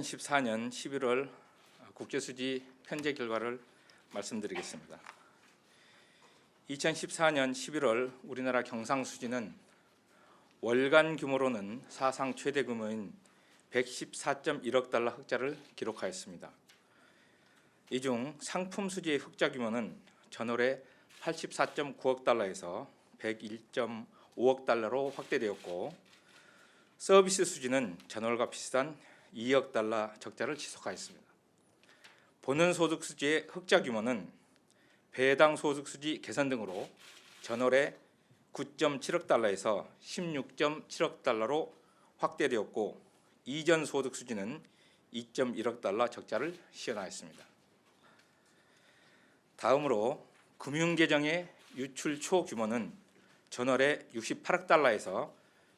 2014년 11월 국제수지 편제 결과를 말씀드리겠습니다. 2014년 11월 우리나라 경상수지는 월간 규모로는 사상 최대 규모인 114.1억 달러 흑자를 기록하였습니다. 이 중 상품 수지의 흑자 규모는 전월에 84.9억 달러에서 101.5억 달러로 확대되었고 서비스 수지는 전월과 비슷한 2억 달러 적자를 지속하였습니다. 본연 소득 수지의 흑자 규모는 배당 소득 수지 개선 등으로 전월에 9.7억 달러에서 16.7억 달러로 확대되었고 이전 소득 수지는 2.1억 달러 적자를 시현하였습니다. 다음으로 금융계정의 유출 초 규모는 전월에 68억 달러에서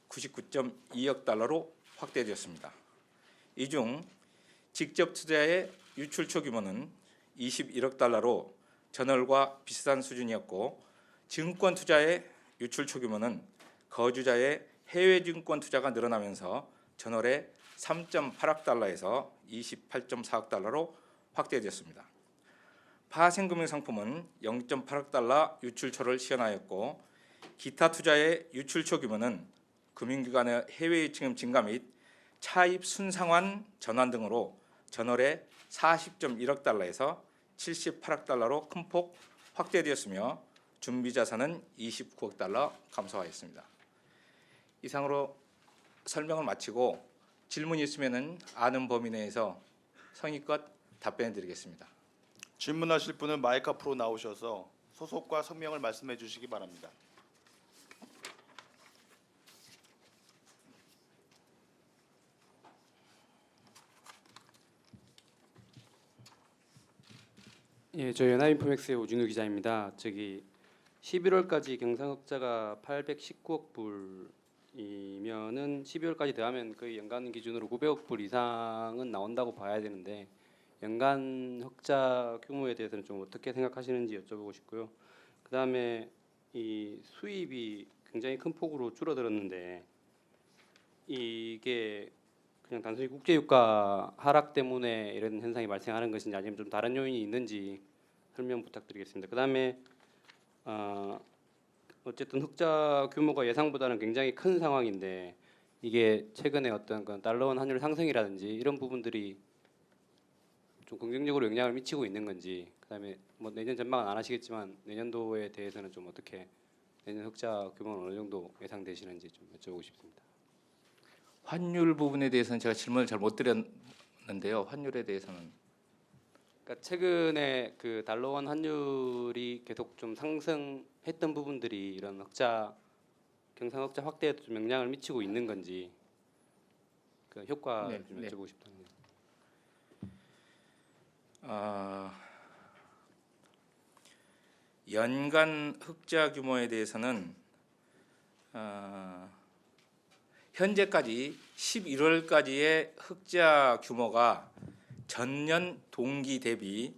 99.2억 달러로 확대되었습니다. 이 중 직접 투자의 유출 초 규모는 21억 달러로 전월과 비슷한 수준이었고 증권 투자의 유출 초 규모는 거주자의 해외 증권 투자가 늘어나면서 전월에 3.8억 달러에서 28.4억 달러로 확대되었습니다. 파생금융 상품은 0.8억 달러 유출처를 시현하였고 기타 투자의 유출처 규모는 금융기관의 해외 유치금 증가 및 차입 순상환 전환 등으로 전월에 40.1억 달러에서 78억 달러로 큰 폭 확대되었으며 준비 자산은 29억 달러 감소하였습니다. 이상으로 설명을 마치고 질문이 있으면은 아는 범위 내에서 성의껏 답변해 드리겠습니다. 질문하실 분은 마이크 앞으로 나오셔서 소속과 성명을 말씀해 주시기 바랍니다. 예, 저 연합인포맥스의 오준우 기자입니다. 저기 11월까지 경상흑자가 819억 불이면은 12월까지 더하면 거의 연간 기준으로 900억 불 이상은 나온다고 봐야 되는데 연간 흑자 규모에 대해서는 좀 어떻게 생각하시는지 여쭤보고 싶고요. 그다음에 이 수입이 굉장히 큰 폭으로 줄어들었는데 이게 그냥 단순히 국제 유가 하락 때문에 이런 현상이 발생하는 것인지 아니면 좀 다른 요인이 있는지 설명 부탁드리겠습니다. 그다음에 어, 어쨌든 흑자 규모가 예상보다는 굉장히 큰 상황인데 이게 최근에 어떤 그 달러원 환율 상승이라든지 이런 부분들이 좀 긍정적으로 영향을 미치고 있는 건지 그다음에 뭐 내년 전망은 안 하시겠지만 내년도에 대해서는 좀 어떻게 내년 흑자 규모는 어느 정도 예상되시는지 좀 여쭤보고 싶습니다. 환율 부분에 대해서는 제가 질문을 잘 못 드렸는데요. 환율에 대해서는 그러니까 최근에 그 달러원 환율이 계속 좀 상승했던 부분들이 이런 흑자 경상 흑자 확대에도 좀 영향을 미치고 있는 건지 그 효과를 네, 좀 네. 여쭤보고 싶다는 아, 연간 흑자 규모에 대해서는 아, 현재까지 11월까지의 흑자 규모가 전년 동기 대비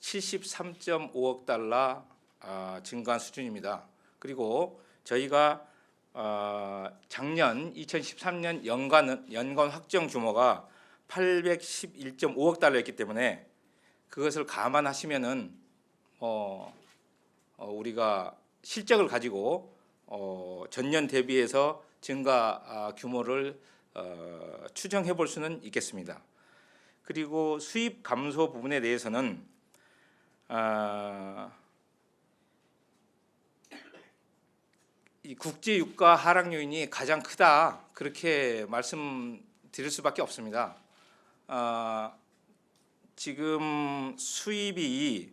73.5억 달러 아, 증가한 수준입니다. 그리고 저희가 아, 작년 2013년 연간 연간 확정 규모가 811.5억 달러였기 때문에 그것을 감안하시면은 어, 어, 우리가 실적을 가지고 어, 전년 대비해서 증가 아, 규모를 어, 추정해 볼 수는 있겠습니다. 그리고 수입 감소 부분에 대해서는 아, 이 국제 유가 하락 요인이 가장 크다 그렇게 말씀드릴 수밖에 없습니다. 아, 지금 수입이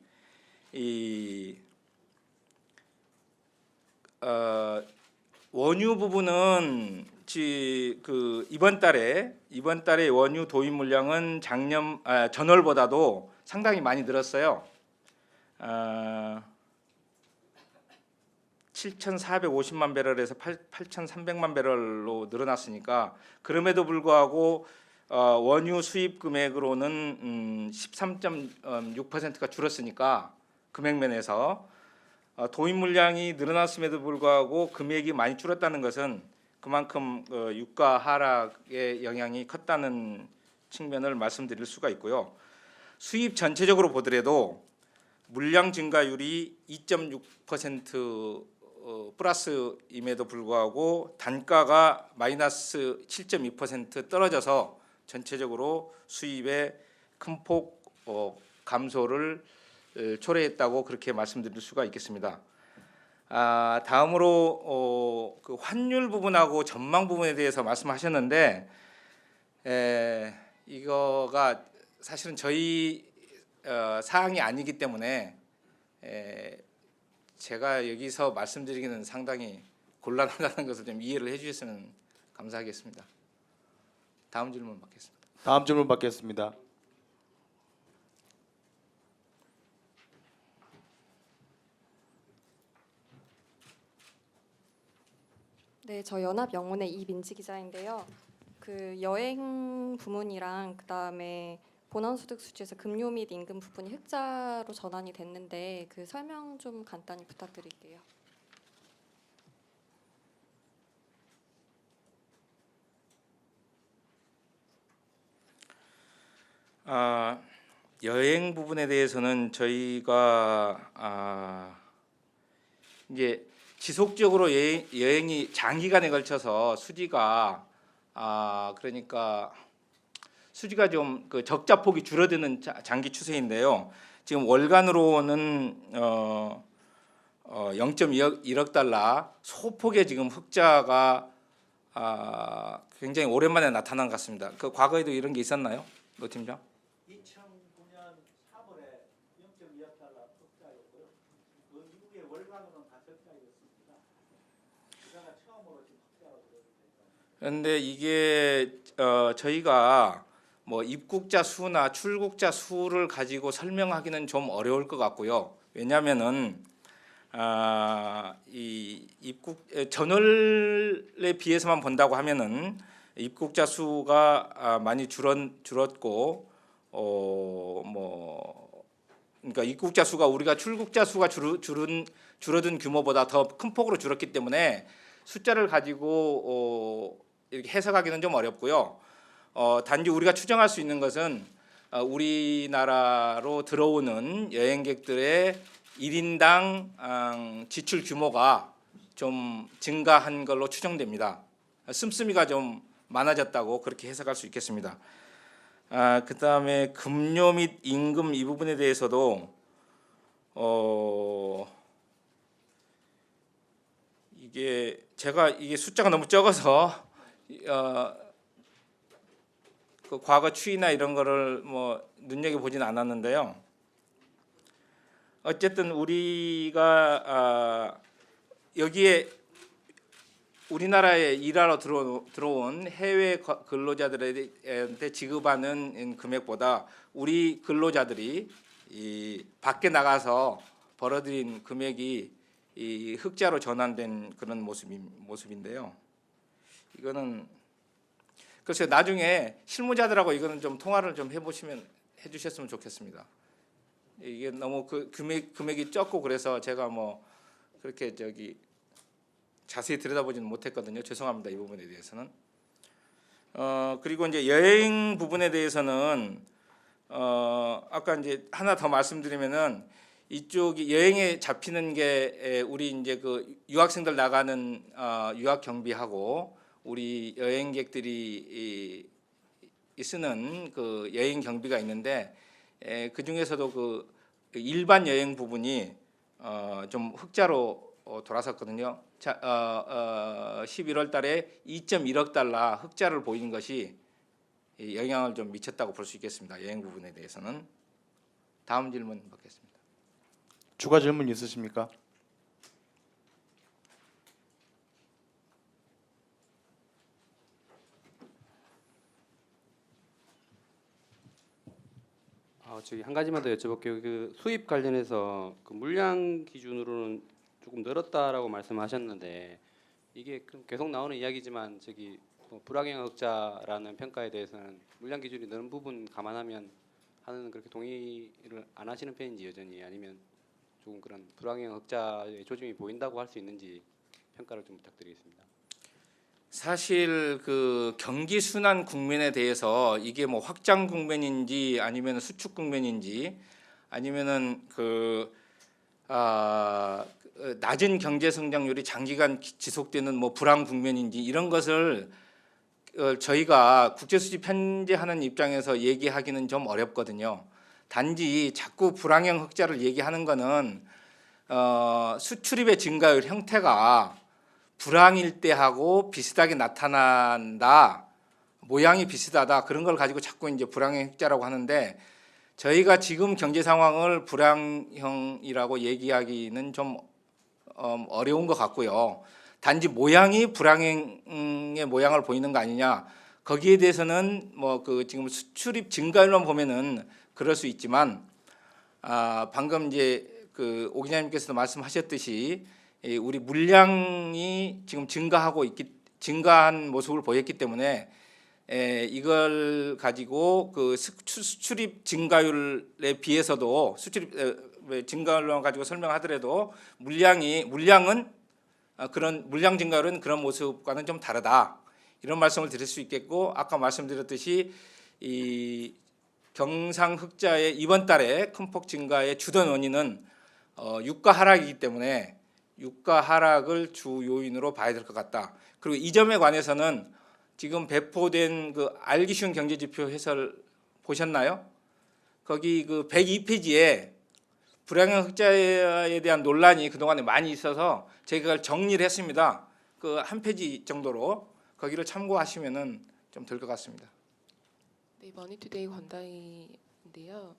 이 어, 원유 부분은 지, 그 이번 달에 이번 달에 원유 도입 물량은 작년 아, 전월보다도 상당히 많이 늘었어요. 아, 7,450만 배럴에서 8, 8,300만 배럴로 늘어났으니까 그럼에도 불구하고 어, 원유 수입 금액으로는 음, 13.6%가 줄었으니까 금액 면에서 어, 도입 물량이 늘어났음에도 불구하고 금액이 많이 줄었다는 것은 그만큼 어, 유가 하락의 영향이 컸다는 측면을 말씀드릴 수가 있고요. 수입 전체적으로 보더라도 물량 증가율이 2.6% 어, 플러스임에도 불구하고 단가가 마이너스 7.2% 떨어져서 전체적으로 수입에 큰폭 어, 감소를 어, 초래했다고 그렇게 말씀드릴 수가 있겠습니다. 아, 다음으로 어, 그 환율 부분하고 전망 부분에 대해서 말씀하셨는데 에, 이거가 사실은 저희 어, 사항이 아니기 때문에 에, 제가 여기서 말씀드리기는 상당히 곤란하다는 것을 좀 이해를 해주셨으면 감사하겠습니다. 다음 질문 받겠습니다. 다음 질문 받겠습니다. 네, 저 연합 영문의 이민지 기자인데요. 그 여행 부문이랑 그다음에 본원 소득 수지에서 급료 및 임금 부분이 흑자로 전환이 됐는데 그 설명 좀 간단히 부탁드릴게요. 아, 여행 부분에 대해서는 저희가 아, 이제 지속적으로 여행, 여행 이 장기간에 걸쳐서 수지가 아, 그러니까 수지가 좀 그 적자 폭이 줄어드는 자- 장기 추세인데요. 지금 월간으로는 어, 어 0.2억 1억 달러 소폭의 지금 흑자가 아, 굉장히 오랜만에 나타난 것 같습니다. 그 과거에도 이런 게 있었나요, 노 팀장? 2009년 3월에 0.2억 달러 흑자였고요. 그 이후에 월간으로는 다 적자였습니다. 그다가 처음으로 지금 흑자로 들어있습니다. 그런데 이게 어, 저희가 뭐 입국자 수나 출국자 수를 가지고 설명하기는 좀 어려울 것 같고요. 왜냐하면은 아, 이 입국 에, 전월에 비해서만 본다고 하면은 입국자 수가 아, 많이 줄었 줄었고 어뭐 그러니까 입국자 수가 우리가 출국자 수가 줄, 줄은 줄어든 규모보다 더 큰 폭으로 줄었기 때문에 숫자를 가지고 어, 이렇게 해석하기는 좀 어렵고요. 어, 단지 우리가 추정할 수 있는 것은 어, 우리나라로 들어오는 여행객들의 1인당 음, 지출 규모가 좀 증가한 걸로 추정됩니다. 씀씀이가 좀 많아졌다고 그렇게 해석할 수 있겠습니다. 아, 그 다음에 급료 및 임금 이 부분에 대해서도 어, 이게 제가 이게 숫자가 너무 적어서 어, 그 과거 추이나 이런 거를 뭐 눈여겨 보진 않았는데요. 어쨌든 우리가 아, 여기에 우리나라에 일하러 들어, 들어온 해외 거- 근로자들한테 지급하는 금액보다 우리 근로자들이 이 밖에 나가서 벌어들인 금액이 이 흑자로 전환된 그런 모습이, 모습인데요. 이거는 글쎄 나중에 실무자들하고 이거는 좀 통화를 좀 해보시면 해주셨으면 좋겠습니다. 이게 너무 그 금액 금액이 적고 그래서 제가 뭐 그렇게 저기 자세히 들여다보지는 못했거든요. 죄송합니다 이 부분에 대해서는. 어 그리고 이제 여행 부분에 대해서는 어 아까 이제 하나 더 말씀드리면은 이쪽이 여행에 잡히는 게 에, 우리 이제 그 유학생들 나가는 어, 유학 경비하고 우리 여행객들이 이, 이 쓰는 그 여행 경비가 있는데 에, 그 중에서도 그 일반 여행 부분이 어, 좀 흑자로 어, 돌아섰거든요. 자, 어, 어, 11월 달에 2.1억 달러 흑자를 보인 것이 이 영향을 좀 미쳤다고 볼 수 있겠습니다. 여행 부분에 대해서는 다음 질문 받겠습니다. 추가 질문 있으십니까? 아, 저기 한 가지만 더 여쭤볼게요. 그 수입 관련해서 그 물량 기준으로는 조금 늘었다라고 말씀하셨는데 이게 그 계속 나오는 이야기지만 저기 뭐 불황영흑자라는 평가에 대해서는 물량 기준이 늘은 부분 감안하면 하는 그렇게 동의를 안 하시는 편인지 여전히 아니면 조금 그런 불황영흑자의 조짐이 보인다고 할 수 있는지 평가를 좀 부탁드리겠습니다. 사실 그 경기 순환 국면에 대해서 이게 뭐 확장 국면인지 아니면 수축 국면인지 아니면은 그 아, 그 낮은 경제 성장률이 장기간 기- 지속되는 뭐 불황 국면인지 이런 것을 어, 저희가 국제 수지 편제하는 입장에서 얘기하기는 좀 어렵거든요. 단지 자꾸 불황형 흑자를 얘기하는 거는 어, 수출입의 증가율 형태가 불황일 때하고 비슷하게 나타난다. 모양이 비슷하다. 그런 걸 가지고 자꾸 이제 불황형 흑자라고 하는데 저희가 지금 경제 상황을 불황형이라고 얘기하기는 좀 어, 어려운 것 같고요. 단지 모양이 불황의 모양을 보이는 거 아니냐. 거기에 대해서는 뭐 그 지금 수출입 증가율만 보면은 그럴 수 있지만 아 방금 이제 그 오 기자님께서도 말씀하셨듯이 이 우리 물량이 지금 증가하고 있기 증가한 모습을 보였기 때문에 에, 이걸 가지고 그 수출- 수출입 증가율에 비해서도 수출입 증가율만 가지고 설명하더라도 물량이 물량은 아, 그런 물량 증가율은 그런 모습과는 좀 다르다. 이런 말씀을 드릴 수 있겠고 아까 말씀드렸듯이 이 경상 흑자의 이번 달에 큰 폭 증가의 주된 원인은 어, 유가 하락이기 때문에 유가 하락을 주 요인으로 봐야 될 것 같다. 그리고 이 점에 관해서는 지금 배포된 그 알기 쉬운 경제 지표 해설 보셨나요? 거기 그 102페이지에 불황형 흑자에 대한 논란이 그동안에 많이 있어서 제가 정리를 했습니다. 그 한 페이지 정도로 거기를 참고하시면은 좀 될 것 같습니다. 네, 머니투데이 권다희인데요.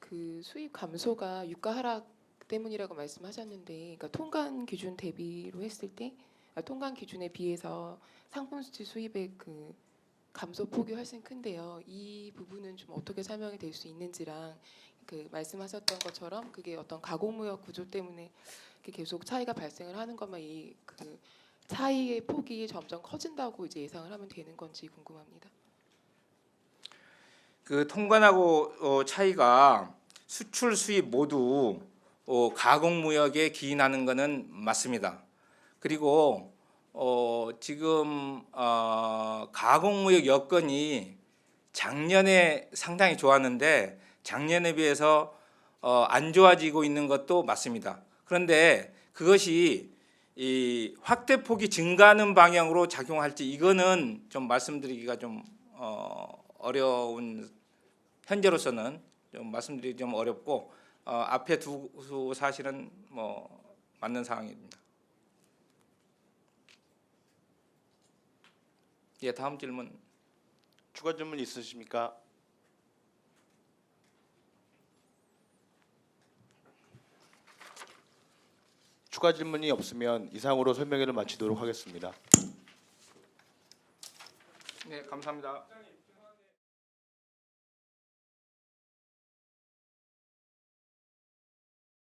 그 수입 감소가 유가 하락 때문이라고 말씀하셨는데, 그러니까 통관 기준 대비로 했을 때, 아, 통관 기준에 비해서 상품 수지 수입의 그 감소 폭이 훨씬 큰데요. 이 부분은 좀 어떻게 설명이 될 수 있는지랑 그 말씀하셨던 것처럼 그게 어떤 가공무역 구조 때문에 계속 차이가 발생을 하는 것만 이 그 차이의 폭이 점점 커진다고 이제 예상을 하면 되는 건지 궁금합니다. 그 통관하고 어, 차이가 수출 수입 모두 어, 가공 무역에 기인하는 것은 맞습니다. 그리고 어, 지금 어, 가공 무역 여건이 작년에 상당히 좋았는데 작년에 비해서 어, 안 좋아지고 있는 것도 맞습니다. 그런데 그것이 이 확대 폭이 증가하는 방향으로 작용할지 이거는 좀 말씀드리기가 좀 어, 어려운 현재로서는 좀 말씀드리기 좀 어렵고 어, 앞에 두 사실은 뭐 맞는 상황입니다. 예, 다음 질문. 추가 질문 있으십니까? 추가 질문이 없으면 이상으로 설명회를 마치도록 하겠습니다. 네, 감사합니다.